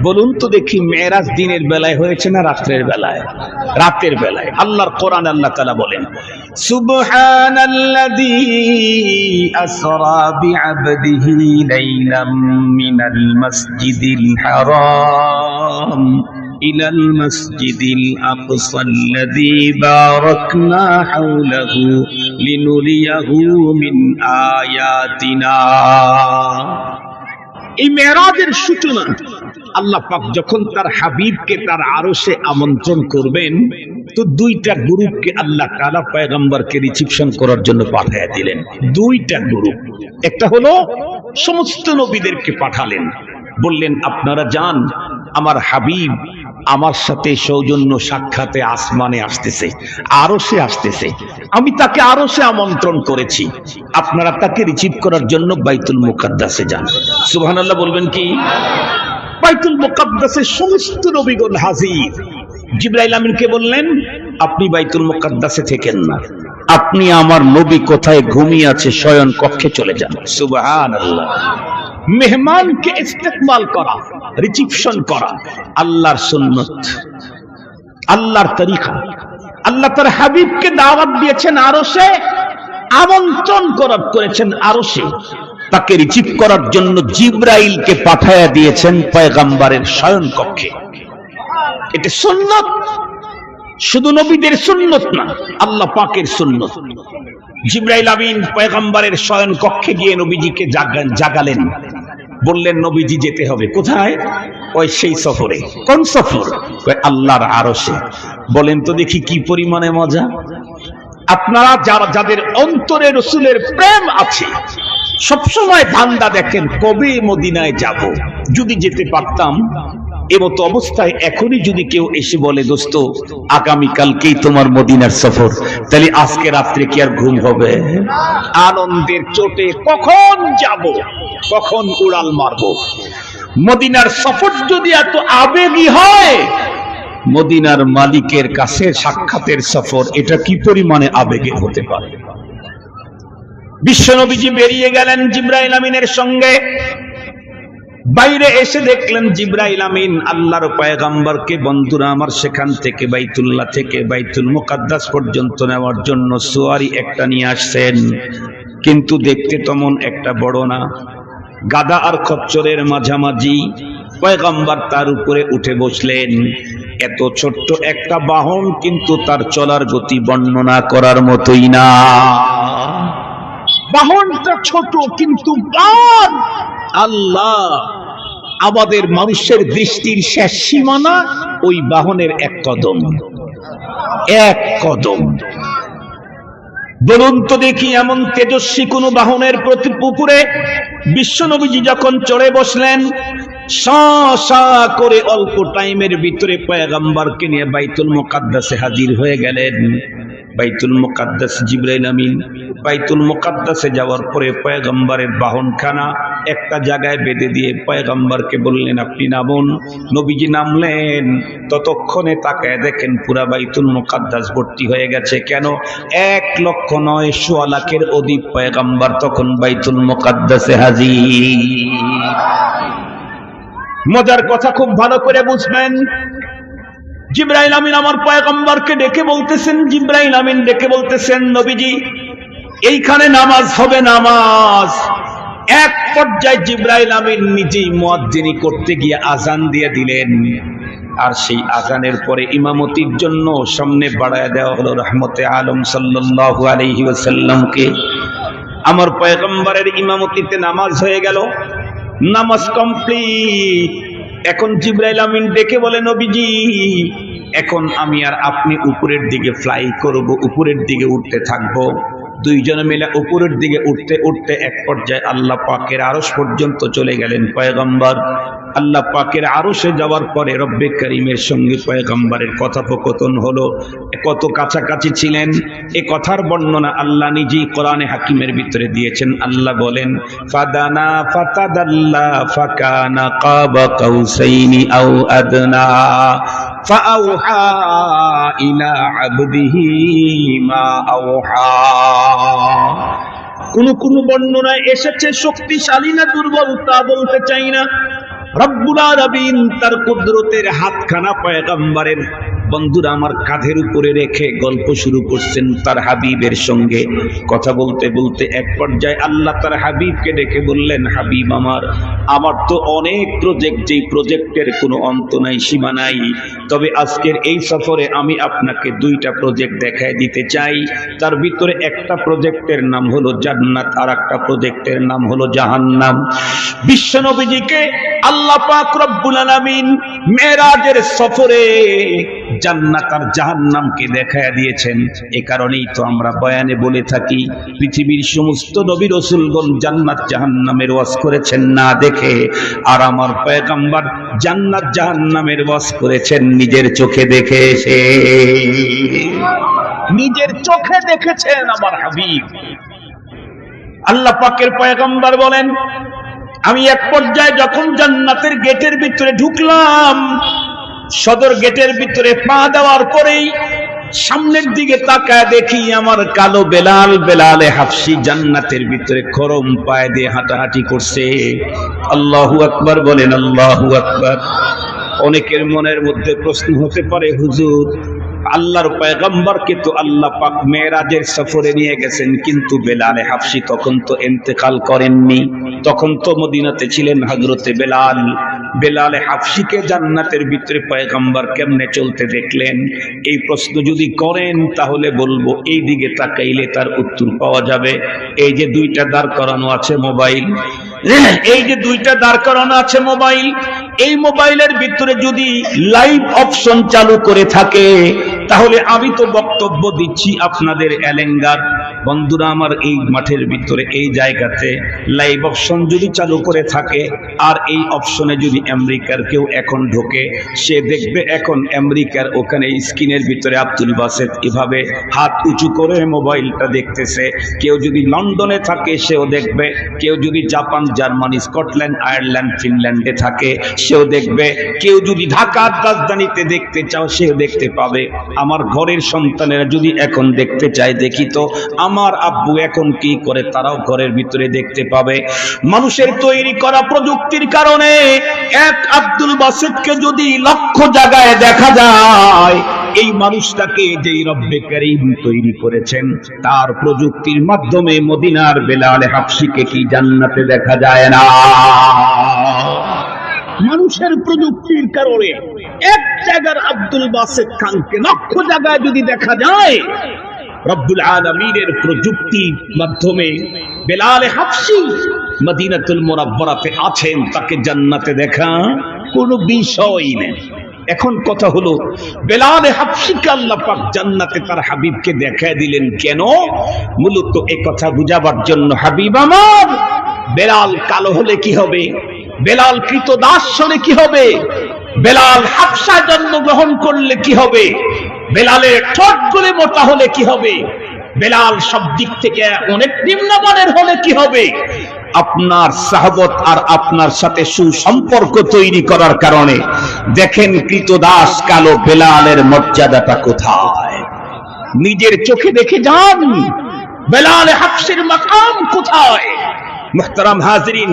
বলুন তো দেখি মেয়েরাজ দিনের বেলায় হয়েছে না রাত্রের বেলায় রাতের বেলায় আল্লাহর কোরআন আল্লাহ তালা বলেন সুবহানাল্লাযী আসরা বিআবদিহি লাইলাম মিনাল মাসজিদিল হারাম إلى المسجد الأقصى الذي باركنا حوله لنريه من آياتنا এই মেরাজের সূচনা। আল্লাহ পাক যখন তার হাবিবকে, তার আরসে আমন্ত্রণ করবেন, তো দুইটা গ্রুপকে আল্লাহ কালা পয়গম্বরকে রিসিপশন করার জন্য পাঠিয়ে দিলেন। দুইটা গ্রুপ। একটা হলো সমস্ত নবীদেরকে পাঠালেন। বললেন, আপনারা যান, আমার হাবিব আমার সাথে সৌজন্য সাক্ষাতে আসমানে আসতেছে আরও সে আসতেছে। আমি তাকে আরও সে আমন্ত্রণ করেছি। আপনারা তাকে রিসিভ করার জন্য বাইতুল মুকাদ্দাসে যান। সুবহানাল্লাহ বলবেন কি? বাইতুল মুকাদ্দাসে সমস্ত নবীগণ হাজির। জিব্রাইল আমিনকে বললেন, আপনি বাইতুল মুকাদ্দাসে থেকেন না। আপনি আমার নবী কোথায় ঘুমিয়ে আছে, শয়ন কক্ষে চলে যান। সুবহানাল্লাহ। মেহমানকে ইস্তেকবাল করা, রিসিপশন করা, আল্লাহর সুন্নত, আল্লাহর তরিকা। আল্লাহ তার হাবিবকে দাওয়াত দিয়েছেন আরও সে আমন্ত্রণ করেছেন আরও সে তাকে রিসিভ করার জন্য জিব্রাইলকে পাঠায়া দিয়েছেন পয়গাম্বারের শয়ন কক্ষে এটা সুন্নত। শুধু নবীদের সুন্নত না, আল্লাহ পাকের সুন্নত। জিব্রাইল আমিন পয়গম্বরের শয়ন কক্ষে গিয়ে নবীজিকে জাগালেন। বললেন, নবীজি যেতে হবে। কোথায়? ওই সেই সফরে। কোন সফর? আল্লাহর আরশে। বলেন তো দেখি কি পরিমাণে মজা। আপনারা যারা যাদের অন্তরে রসুলের প্রেম আছে, সবসময় ধান্দা দেখেন কবে মদিনায় যাব। যদি যেতে পারতাম এমতো অবস্থায় এখনই যদি কেউ এসে বলে, দোস্ত আগামী কালকেই তোমার মদিনার সফর, তাহলে আজকে রাত্রে কি আর ঘুম হবে? আনন্দের চোটে কখন যাব, কখন উড়াল মারব? মদিনার সফর যদি এত আবেগী হয়, মদিনার মালিকের কাছে সাক্ষাতের সফর, এটা কি পরিমাণে আবেগে হতে পারে? বিশ্বনবীজি বেরিয়ে গেলেন জিব্রাইল আমিনের সঙ্গে। বাইরে এসে দেখলেন জিব্রাইল আমিন, আল্লাহর পয়গাম্বরকে বন্ধুরা আমার সেখান থেকে, বাইতুল্লাহ থেকে, বাইতুল মুকাদ্দাস পর্যন্ত নেওয়ার জন্য সোয়ারি একটা নিয়ে আসছেন। কিন্তু দেখতে তেমন একটা বড় না। গাদা আর খচ্চরের মাঝামাঝি পয়গাম্বার তার উপরে উঠে বসলেন। এত ছোট্ট একটা বাহন কিন্তু তার চলার গতি বর্ণনা করার মতোই না। বাহনটা ছোট, কিন্তু বাদ আল্লাহ আমাদের মানুষের দৃষ্টির শেষ সীমানা ওই বাহনের এক কদম। এক কদম। বলুন তো দেখি এমন তেজস্বী কোন বাহনের প্রতি পুকুরে বিশ্বনবীজি যখন চড়ে বসলেন করে অল্প টাইমের ভিতরে পয়গাম্বারকে নিয়ে বাইতুল মুকাদ্দাসে হাজির হয়ে গেলেন। বাইতুল মুকাদ্দাস জিব্রাইল আমিন। বাইতুল মুকাদ্দাসে যাওয়ার পরে পয়গম্বরের বাহনখানা একটা জায়গায় বেঁধে দিয়ে পয়গম্বরকে বললেন, আপনি নামুন। নবীজি নামলেন। ততক্ষণে তাকায় দেখেন পুরা বাইতুল মুকাদ্দাস ভর্তি হয়ে গেছে। কেন? এক লক্ষ নয় সোয়া লাখের অধিক পয়গম্বর তখন বাইতুল মুকাদ্দাসে হাজির। মজার কথা খুব ভালো করে বুঝবেন। জিব্রাইল আমিন আমার পয়গম্বরকে ডেকে বলতেছেন, জিব্রাইল আমিন ডেকে বলতেছেন, নবীজি, এইখানে নামাজ হবে নামাজ। এক পর্যায়ে জিব্রাইল আমিন নিজেই মুয়াজ্জিনি করতে গিয়ে আজান দিয়ে দিলেন। আর সেই আজানের পরে ইমামতির জন্য সামনে বাড়ায় দেওয়া হলো রহমতে আলম সাল্লাল্লাহু আলাইহি ওয়াসাল্লামকে। আমার পয়গম্বরের ইমামতিতে নামাজ হয়ে গেল। নামাজ কমপ্লিট। এখন জিব্রাইল আমিন ডেকে বলে, নবীজি, এখন আমি আর আপনি উপরের দিকে ফ্লাই করব, উপরের দিকে উঠতে থাকব। দুইজনে মিলে উপরের দিকে উঠতে উঠতে এক পর্যায়ে আল্লাহ পাকের আরস পর্যন্ত চলে গেলেন পয়গম্বর। আল্লাহ পাকের আরসে যাওয়ার পরে রব্বে করিমের সঙ্গে পয়গম্বরের কথোপকথন হলো। কত কাছাকাছি ছিলেন? এ কথার বর্ণনা আল্লাহ নিজেই কোরআনে হাকিমের ভিতরে দিয়েছেন। আল্লাহ বলেন, ফাদানা ফাতাদাল্লা ফাকানা কাবা কাউসাইনি আও আদনা। فأوحى إلى عبده ما أوحى কোন কোন বর্ণনায় এসেছে শক্তিশালী না দুর্বল তা বলতে চাই না রব্বুল আলামিন তার কুদরতের হাতখানা পয়গম্বরের বন্ধুরা আমার কাঁধের উপরে রেখে গল্প শুরু করছেন তার হাবিবের সঙ্গে। কথা বলতে বলতে এক পর্যায়ে আল্লাহ তার হাবিবকে ডেকে বললেন, হাবিব আমার আমার তো অনেক প্রজেক্ট যেই প্রজেক্টের কোনো অন্ত নাই, সীমা নাই। তবে আজকের এই সফরে আমি আপনাকে দুইটা প্রজেক্ট দেখায় দিতে চাই। তার ভিতরে একটা প্রজেক্টের নাম হলো জান্নাত, আর একটা প্রজেক্টের নাম হলো জাহান্নাম। বিশ্বনবীজিকে আল্লাহ পাক রব্বুল আলামিন মেরাজের সফরে জান্নাত আর জাহান্নামকে দেখায় দিয়েছেন। এ কারণেই তো আমরা বয়ানে বলে থাকি, পৃথিবীর সমস্ত নবী রসুলগণ জান্নাত জাহান্নামের ওয়াজ করেছেন না দেখে, আর আমার পয়গাম্বার জান্নাত জাহান্নামের ওয়াজ করেছেন নিজের চোখে দেখে এসে। নিজের চোখে দেখেছেন আমার হাবিব। আল্লাহ পাকের পয়গম্বর বলেন, আমি এক পর্যায়ে যখন জান্নাতের গেটের ভিতরে ঢুকলাম সদর গেটের ভিতরে পা দেওয়ার পরেই সামনের দিকে তাকায় দেখি আমার কালো বেলাল বেলালে হাফসি জান্নাতের ভিতরে খরম পায়ে দিয়ে হাঁটাহাঁটি করছে। আল্লাহু আকবার বলেন, আল্লাহু আকবার। অনেকের মনের মধ্যে প্রশ্ন হতে পারে, হুজুর, আল্লাহর পয়গম্বরকে তো আল্লাহ পাক মেয়েরাজের সফরে নিয়ে গেছেন, কিন্তু বেলালে হাফসি তখন তো এন্তেকাল করেননি। তখন তো মদিনাতে ছিলেন হজরতে বেলাল। বেলালে হাফসিকে জান্নাতের ভিতরে পয়গম্বর কেমনে চলতে দেখলেন? এই প্রশ্ন যদি করেন, তাহলে বলব এই দিকে তাকাইলে তার উত্তর পাওয়া যাবে। এই যে দুইটা দাঁড় করানো আছে মোবাইল, এই যে দুইটা দাঁড় করানো আছে মোবাইল, এই মোবাইলের ভিতরে যদি লাইভ অপশন চালু করে থাকে, তাহলে আমি তো বক্তব্য দিচ্ছি আপনাদের এলেঙ্গার বন্ধুরা, আমার এই মাঠের ভিতরে, এই জায়গাতে লাইভ অপশন যদি চালু করে থাকে, আর এই অপশনে যদি আমেরিকার কেউ এখন ঢোকে, সে দেখবে এখন আমেরিকার ওখানে স্ক্রিনের ভিতরে আব্দুল বাসেদ এভাবে হাত উঁচু করে মোবাইলটা দেখতেছে। কেউ যদি লন্ডনে থাকে, সেও দেখবে। কেউ যদি জাপান, জার্মানি, স্কটল্যান্ড, আয়ারল্যান্ড, ফিনল্যান্ডে থাকে, সেও দেখবে। কেউ যদি ঢাকার রাজধানীতে দেখতে চাও, সেও দেখতে পাবে। আমার ঘরের সন্তানেরা যদি এখন দেখতে চায়, দেখি তো আমার আব্বু এখন কি করে তারাও ঘরের ভিতরে দেখতে পাবে? মানুষের তৈরি করা প্রযুক্তির কারণে এক আব্দুল বাসেদকে যদি লক্ষ জায়গায় দেখা যায়, এই মানুষটাকে যেই রব্বে করিম তৈরি করেছেন, তার প্রযুক্তির মাধ্যমে মদিনার বেলালে হাফসিকে কি জান্নাতে দেখা যায় না? মানুষের প্রযুক্তির কারণে এক জায়গার আব্দুল বাসেদ খানকে লক্ষ জায়গায় যদি দেখা যায় রব্বুল আলমীর প্রযুক্তির মাধ্যমে বেলালে হাফসি মদিনাতুল মোরাব্বরাতে আছেন, তাকে জান্নাতে দেখা কোনো বিষয় নেই। এখন কথা হলো, বেলালে হাফসিকে আল্লাহ পাক জান্নাতে তার হাবিবকে দেখায় দিলেন কেন? মূলত এ কথা বুঝাবার জন্য হাবিব আমার। বেলাল কালো হলে কি হবে? বেলাল কৃত দাস হলে কি হবে? বেলাল হাফসা জন্মগ্রহণ করলে কি হবে? বেলালের ঠোঁট গুলি মোটা হলে কি হবে? বেলাল সব দিক থেকে অনেক নিম্নমানের হলে কি হবে? আপনার সাহবত আর আপনার সাথে সুসম্পর্ক তৈরি করার কারণে দেখেন কৃতদাস কালো বেলালের মর্যাদাটা কোথায়? নিজের চোখে দেখে যান, বেলাল হাফসির মাকাম কোথায়? মুহতারাম হাজরিন,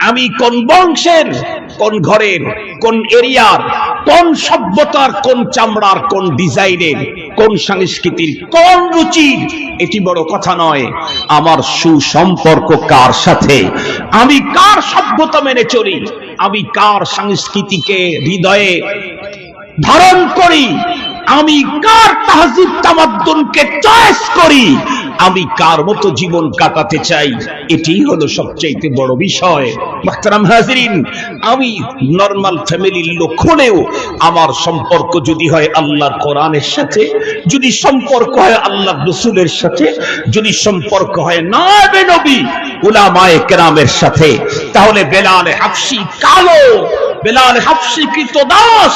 আমি কোন বংশের? কোন ঘরের, কোন এরিয়ার, কোন সভ্যতার, কোন চামড়ার, কোন ডিজাইনের, কোন সংস্কৃতির, কোন রুচির, এটি বড় কথা নয়। আমার সুসম্পর্ক কার সাথে? আমি কার সভ্যতা মেনে চলি? আমি কার সংস্কৃতিকে হৃদয়ে ধারণ করি? আমি কার তাহজিব তামাদ্দুনকে চয়েস করি? আমি কার মতো জীবন কাটাতে চাই? এটি হলো সবচাইতে বড় বিষয়। মাহতারাম হাজরিন, আমি নর্মাল ফ্যামিলির লোক হলেও আমার সম্পর্ক যদি হয় আল্লাহর কোরআনের সাথে, যদি সম্পর্ক হয় আল্লাহ রসুলের সাথে, যদি সম্পর্ক হয় নাবে নবী, উলামায়ে কেরামের সাথে, তাহলে বেলালে হাফসি কালো, বেলাল হাফসি কৃত দাস,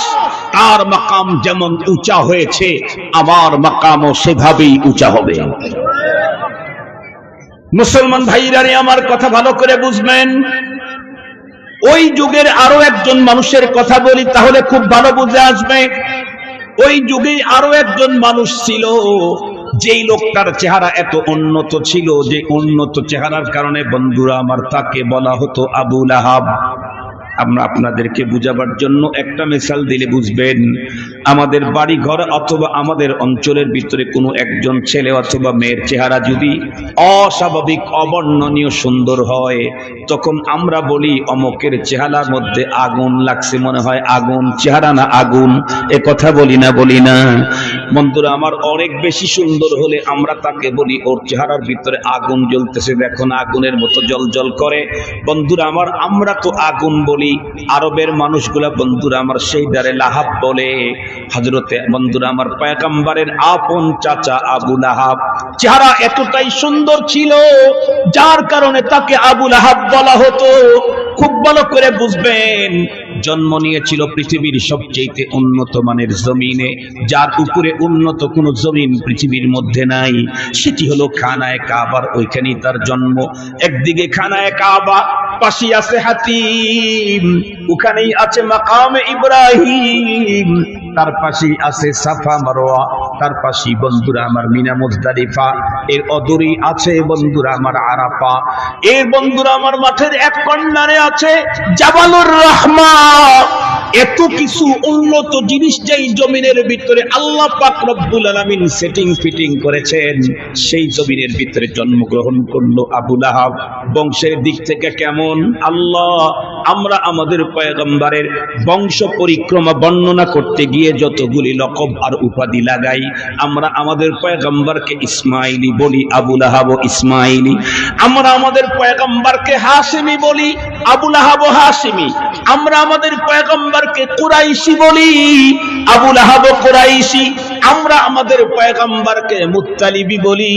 তার মাকাম যেমন উঁচা হয়েছে, আমার মাকামও সেভাবেই উঁচা হবে। মুসলমান ভাইরারে আমার কথা ভালো করে বুঝবেন। ওই যুগের আরও একজন মানুষের কথা বলি, তাহলে খুব ভালো বুঝে আসবে। ওই যুগে আরও একজন মানুষ ছিল, যেই লোকটার চেহারা এত উন্নত ছিল, যে উন্নত চেহারার কারণে বন্ধুরা আমার তাকে বলা হতো আবুল আহাব আমরা আপনাদেরকে বুঝাবার জন্য একটা মিসাল দিলে বুঝবেন, আমাদের বাড়ি ঘর অথবা আমাদের অঞ্চলের ভিতরে কোনো একজন ছেলে অথবা মেয়ের চেহারা যদি অস্বাভাবিক, অবর্ণনীয় সুন্দর হয়, তখন আমরা বলি অমকের চেহারার মধ্যে আগুন লাগছে মনে হয়, আগুন, চেহারা না আগুন, এ কথা বলি না বলি না। বন্ধুরা, আমার অনেক বেশি সুন্দর হলে আমরা তাকে বলি, ওর চেহারার ভিতরে আগুন জ্বলতেছে। দেখুন, আগুনের মতো জল জল করে। বন্ধুরা, আমার আমরা তো আগুন বলি। আরবের মানুষগুলা, বন্ধুরা, আমার সেই দ্বারে লাহাব বলে। হজরতে বন্ধুরা, আমার পয়গাম্বারের আপন চাচা আবু লাহাব। চেহারা এতটাই সুন্দর ছিল, যার কারণে তাকে আবু লাহাব বলা হতো। খুব ভালো করে বুঝবেন, জন্ম নিয়েছিল পৃথিবীর সবচেয়ে উন্নত মানের জমিনে, যার উপরে উন্নত কোন জমিন পৃথিবীর মধ্যে নাই। সেটি হলো খানায় কাবার, ওইখানেই তার জন্ম। একদিকে খানায় কাবা পাশে আছে হাতিম, ওখানেই আছে মাকামে ইব্রাহিম। তার পাশেই আছে সাফা মারোয়া, তার পাশেই বন্ধুরা আমার মিনা মুজদালিফা, এর অদূরেই আছে বন্ধুরা আমার আরাফা, এর বন্ধুরা আমার মাঠের এক কর্নারে আছে জাবালুর রহমা এত কিছু উন্নত জিনিস যেই জমিনের ভিতরে আল্লাহ পাক রব্বুল আলামিন সেটিং ফিটিং করেছেন, সেই জমিনের ভিতরে জন্মগ্রহণ করল আবুল আহাব বংশের দিক থেকে কেমন? আল্লাহ, আমরা আমাদের পয়গম্বরের বংশ পরিক্রমা বর্ণনা করতে গিয়ে যতগুলি লকব আর উপাধি লাগাই, আমরা আমাদের পয়গম্বরকে ইসমাইলি বলি আবুল আহাব ইসমাইলি। আমরা আমাদের পয়গম্বরকে হাসিমি বলি আবুল আহাব হাসিমি আমরা আমাদের পয়গম্বরকে কুরাইশি বলি। আবুল আহাব কুরাইশি, আমরা আমাদের পয়গম্বরকে মুত্তালিবি বলি।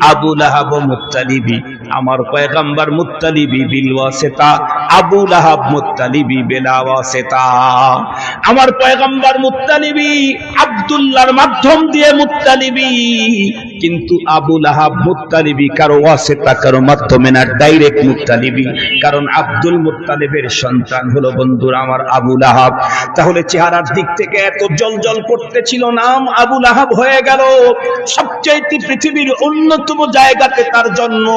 আবুল আহাব মুত্তালিবি, আমার পয়গম্বর মুত্তালিবি বিল ওয়াসিতা। আবু লাহাব মুত্তালিবি বিলা ওয়াসিতা। আমার পয়গম্বর মুত্তালিবি আব্দুল্লাহর মাধ্যম দিয়ে মুত্তালিবি। কিন্তু আবু লাহাব মুত্তালিবি কারও ওয়াসিতা, কারও মাধ্যমে না, ডাইরেক্ট মুত্তালিবি। কারণ আব্দুল মুতালেবের সন্তান হলো বন্ধুরা আমার আবুল আহাব তাহলে চেহারার দিক থেকে এত জল জল করতেছিল নাম আবুল আহাব হয়ে গেল। সবচেয়ে পৃথিবীর অন্যতম জায়গাতে তার জন্ম।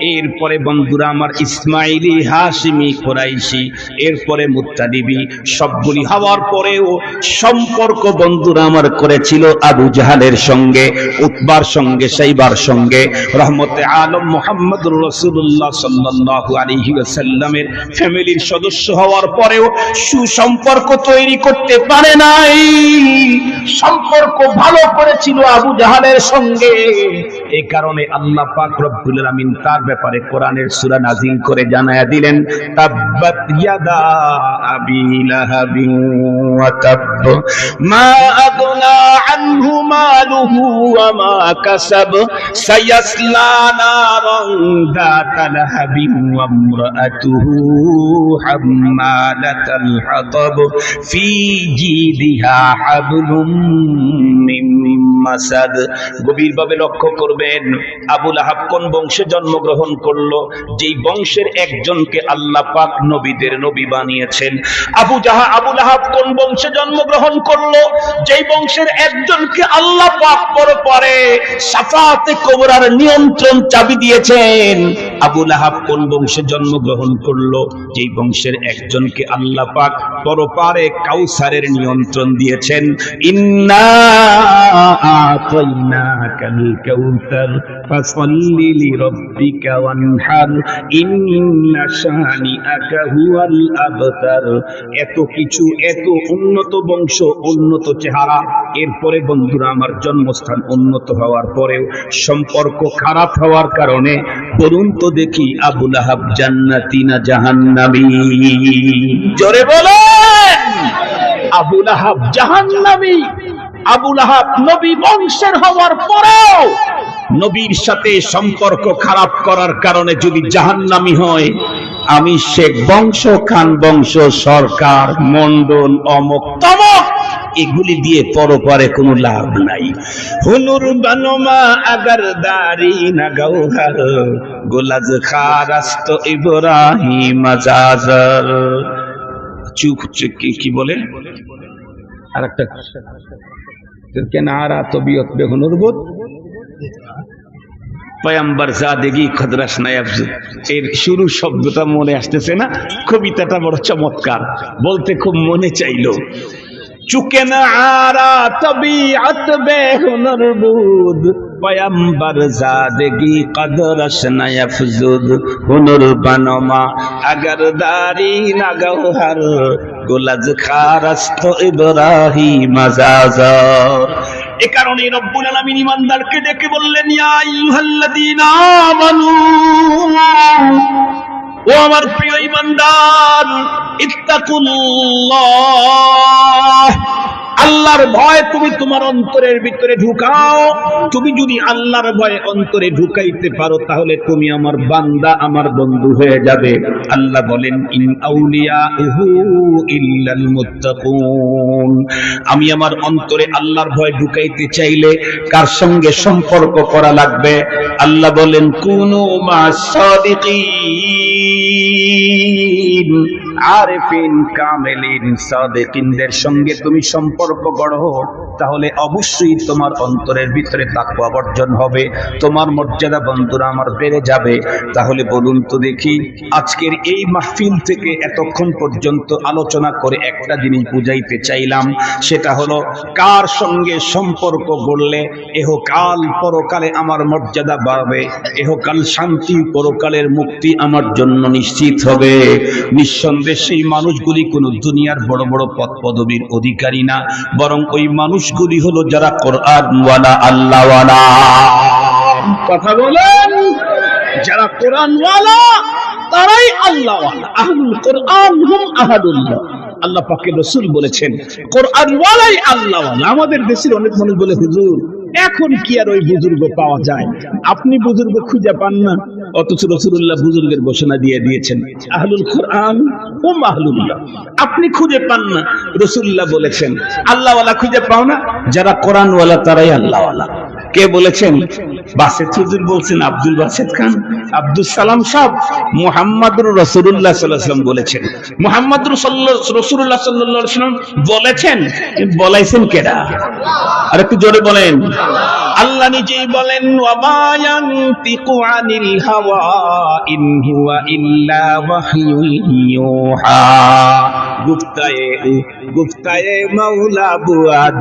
এরপরে বন্ধুরা আমার ইসমাইলি হাসিমি কোরাইশি, এরপরে মুত্তালিবি, সবগুলি হওয়ার পরেও সম্পর্ক বন্ধুরা আমার করেছিল আবু জাহালের সঙ্গে, উতবার সঙ্গে, সাইবার সঙ্গে। রহমতে আলম মোহাম্মদ রসুল্লাহ সাল্লাল্লাহু আলাইহি ওয়াসাল্লামের ফ্যামিলির সদস্য হওয়ার পরেও সুসম্পর্ক তৈরি করতে পারে নাই। সম্পর্ক ভালো করেছিল আবু জাহালের সঙ্গে। এই কারণে আল্লাহ পাক রব্বুল আলামিন তার ব্যাপারে কোরআনের সূরা নাজিল করে জানায়া দিলেন, তাব্বাত ইয়াদা আবি লাহাবিন ওয়া তাব মা আগনা আনহু মালুহু ওয়া মা কাসাব। সায়াসলা নারান দাতা লাহাবিন ওয়া ইমরাআতুহু হাম্মালাতাল হাতাব। ফি জিদিহা হাবলুম মিন মাসাদ। গভীরভাবে লক্ষ্য করবেন আবুল আহাব কোন বংশে জন্মগ্রহণ করল? যেই বংশের একজনকে আল্লাহ পাক নবীদের নবী বানিয়েছেন। আবু জাহা, আবুল আহাব কোন বংশে জন্মগ্রহণ করল? যেই বংশের একজনকে আল্লাহ পাক পর পরে, সাফাতে কোবরার নিয়ন্ত্রণ চাবি দিয়েছেন। আবুল আহাব কোন বংশে জন্মগ্রহণ করল? যেই বংশের একজনকে আল্লাহ পাক পরপারে কাউসারের নিয়ন্ত্রণ দিয়েছেন। ইন্না আতাইনাকাল কাউসার। ফাসাল্লি লিরাব্বিকা ওয়ানহার। ইন্না শানিআকা হুয়াল আবতার। এত কিছু, এত উন্নত বংশ, উন্নত চেহারা। এরপরে বন্ধুরা, আমার জন্মস্থান উন্নত হওয়ার পরেও সম্পর্ক খারাপ হওয়ার কারণে বলুন তো দেখি আবুল আহাব জান্নাতি না জাহান্নামী। জোরে বলেন আবুল আহাব জাহান্নামী। আবুল আহাব নবী বংশের হওয়ার পরেও নবীর সাথে সম্পর্ক খারাপ করার কারণে যদি জাহান্নামী হয়, আমি শেখ বংশ, খান বংশ, সরকার মন্ডল অমক তমক, এগুলি দিয়ে পরপারে কোনো লাভ নাই। হুনুর বানমা আগার দারি না গৌহার গোলাজ খারাস্ত ইব্রাহিম আজাজার চুপ চুপ কি বলে? আর একটা কেনারা বেগুন যা খদরাস এর শুরু শব্দটা মনে আসতেছে না? কবিতাটা বড় চমৎকার। বলতে খুব মনে চাইল। চুকে না আরা তবি আত বেহুনর বুদ পয়ম্বর জাদগি কদরস নয়ফজুদ হুনুর বনমা। আগর দারি না গুলাজ খারাস্ত ইব্রাহিম আজাজার। এ কারণে রব্বুল আলামিন ইমানদারকে ডেকে বললেন ইয়া আইয়ুহাল্লাযীনা আমানু। আমার প্রিয় ইমানদার, ইত্তাকুল্লাহ। আল্লাহর ভয় তুমি তোমার অন্তরের ভিতরে ঢুকাও। তুমি যদি আল্লাহর ভয় অন্তরে ঢুকাইতে পারো, তাহলে তুমি আমার বান্দা, আমার বন্ধু হয়ে যাবে। আল্লাহ বলেন, ইন আউলিয়া আমি আমার অন্তরে আল্লাহর ভয় ঢুকাইতে চাইলে কার সঙ্গে সম্পর্ক করা লাগবে? আল্লাহ বলেন, কুনু মা সাদিকিন। আরেফিন কামেলিন সাদেকিনদের সঙ্গে তুমি সম্পর্ক গড়ো। তাহলে অবশ্যই তোমার অন্তরের ভিতরে তাকওয়া বর্জন হবে। তোমার মর্যাদা বন্ধুরা আমার বেড়ে যাবে। তাহলে বলুন তো দেখি, আজকের এই মাহফিল থেকে এতক্ষণ পর্যন্ত আলোচনা করে একটা জিনিস বুঝাইতে চাইলাম। সেটা হলো, কার সঙ্গে সম্পর্ক গড়লে এহকাল পরকালে আমার মর্যাদা বাড়বে? এহকাল শান্তি পরকালের মুক্তি আমার জন্য নিশ্চিত হবে। নিঃসন্দেহে সেই মানুষগুলি কোনো দুনিয়ার বড় বড় পদ পদবীর অধিকারী না, বরং ওই মানুষগুলি হলো যারা কোরআনওয়ালা আল্লাহওয়ালা কথা বলেন, যারা কোরআনওয়ালা তারাই আহলুল কোরআন হুম আহাদুল্লাহ। আল্লাহ পাকে রসুল বলেছেন কোরআনওয়ালাই আল্লাহওয়ালা আমাদের দেশের অনেক মানুষ বলে, হুজুর এখন কি আর ওই বুজুর্গ পাওয়া যায়? আপনি বুজুর্গ খুঁজে পান না। অথচ রসুল্লাহ বুজুর্গের ঘোষণা দিয়ে দিয়েছেন, আহলুল কোরআন ও মাহলুল্লাহ আপনি খুঁজে পান না রসুল্লাহ বলেছেন, আল্লাহওয়ালা খুঁজে পাও না, যারা কোরআনওয়ালা তারাই আল্লাহওয়ালা। কে বলেছেন? বাসেদ হুজুর বলছেন আব্দুল বাসেদ খান। আব্দুল সালাম সাহেব মুহাম্মাদুর রসুল্লাহ সাল্লাম বলেছেন। মুহাম্মাদুর রসুল্লাহ সাল্লাম বলেছেন, বলাইছেন কেডা? আর একটু জোরে বলেন। আল্লাহ নিজেই বলেন হাওয়া ইন ইল্লা গুফতায়ে গুফতায়ে মাওলা বুয়াদ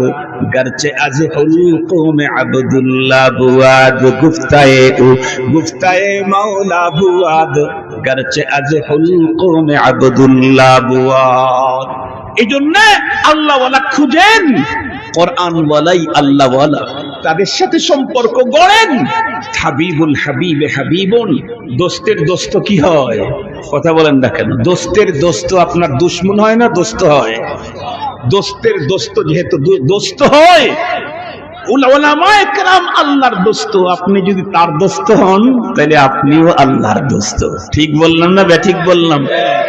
গরচে আজ হুলকো মে আব্দুল্লাহ বুয়াদ। গুফতায়ে গুফতায়ে মাওলা বুয়াদ গরচে আজ হুলকো মে আব্দুল্লাহ বুয়াদ। এই জন্য আল্লাহওয়ালা খুঁজেন। কোরআন ওয়ালাই আল্লাহ তাদের সাথে সম্পর্ক গড়েন। হাবিবুল হাবিবে হাবিবুন। দোস্তের দোস্ত কি হয়? কথা বলেন না কেন? দোস্তের দোস্ত আপনার দুশ্মন হয় না দোস্ত হয়? দোস্তের দোস্ত যেহেতু দোস্ত হয় আপনি যদি তার দোস্ত হন, তাহলে আপনিও আল্লাহর দোস্ত। ঠিক বললাম না ব্যাঠিক বললাম?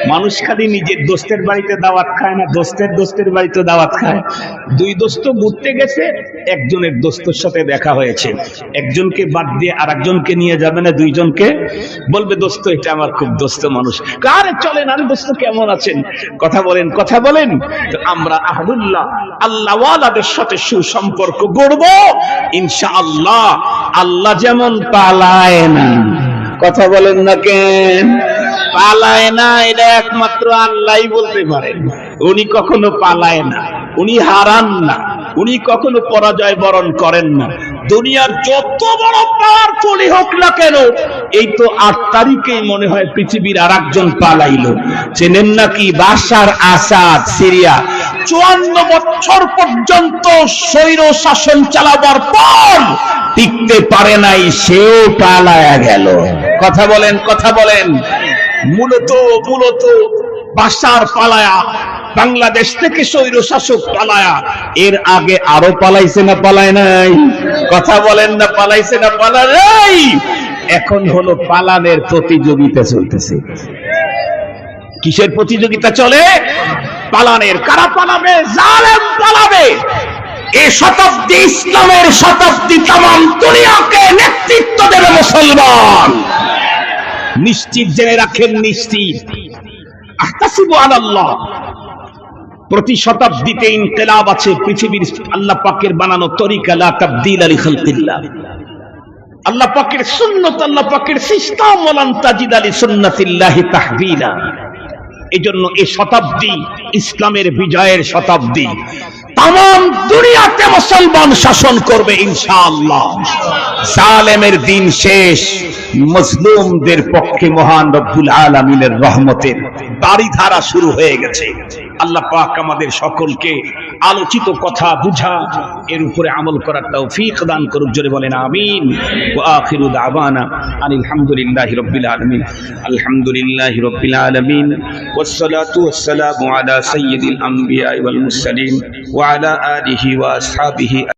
মানুষ খালি নিজের দোস্তের বাড়িতে দাওয়াত খায় না, দোস্তের দোস্তের বাড়িতে দাওয়াত খায়। দুই দোস্ত গেছে, একজনের দোস্তর সাথে দেখা হয়েছে। একজনকে বাদ দিয়ে আর একজনকে নিয়ে যাবে না, দুইজনকে? বলবে, দোস্ত, এটা আমার খুব দোস্ত মানুষ। চলেন, আরে দোস্ত, কেমন আছেন? কথা বলেন কথা বলেন। আমরা আহলুল্লাহ, আল্লাহওয়ালাদের সাথে সুসম্পর্ক গড়ব। ইনশাআল্লাহ। আল্লাহ যেমন পালায় না। কথা বলেন না কেন? পালায় না, এটা একমাত্র আল্লাহই বলতে পারেন উনি কখনো পালায় না, উনি হারান না, উনি কখনো পরাজয় বরণ করেন না। দুনিয়ার যত বড় পাওয়ারফুলই হোক না কেন, এই তো আট তারিখেই মনে হয় পৃথিবীর আর একজন পালাইলো। চেনেন নাকি বাসার আসাদ, সিরিয়া। চুয়ান্ন বছর পর্যন্ত স্বৈর শাসন চালাবার পর টিকতে পারে নাই, সেও পালায়া গেল। কথা বলেন কথা বলেন। মূলত মূলত বাসার পালায়া, বাংলাদেশ থেকে স্বৈর শাসক পালায়া, এর আগে আরও পালাইছে না পালায় নাই? কথা বলেন না পালাইছে না পালা নাই? এখন হলো পালানের প্রতিযোগিতা চলতেছে। কিসের প্রতিযোগিতা চলে? পালানের। কারা পালাবে? জালেম পালাবে। এ শতাব্দী ইসলামের শতাব্দী তাম দুনিয়াকে নেতৃত্ব দেবে মুসলমান। নিশ্চিত জেনে রাখেন, নিশ্চিত। আলাল্লাহ। প্রতি শতাব্দীতে ইনকিলাব আছে, পৃথিবীর আল্লাহ পাকের বানানো তরিকা, লা তাবদীল আলি খালকিল্লাহ। আল্লাহ পাকের সুন্নত, আল্লাহ পাকের সিস্তাম ওয়ালান তাজিদ আলী সুন্নাতিল্লাহি তাহবিলা। এই জন্য এই শতাব্দী ইসলামের বিজয়ের শতাব্দী। তাম দুনিয়াতে মুসলমান শাসন করবে ইনশাআল্লাহ। সালেমের দিন শেষ, মজলুমদের পক্ষে মহান রব্বুল আলমিনের রহমতের দাড়ি ধারা শুরু হয়ে গেছে। আল্লাহ পাক আমাদের সকলকে আলোচিত কথা বুঝা, এর উপরে আমল করার তৌফিক দান করুক, জোরে বলেন আমিন। আলহামদুলিল্লাহ রব্বিল আলমিন। আলহামদুলিল্লাহ রব্বিল আলামিন। আলহামদুলিল্লাহি রাব্বিল আলামিন ওয়া আলা আলিহি ওয়া আসহাবিহি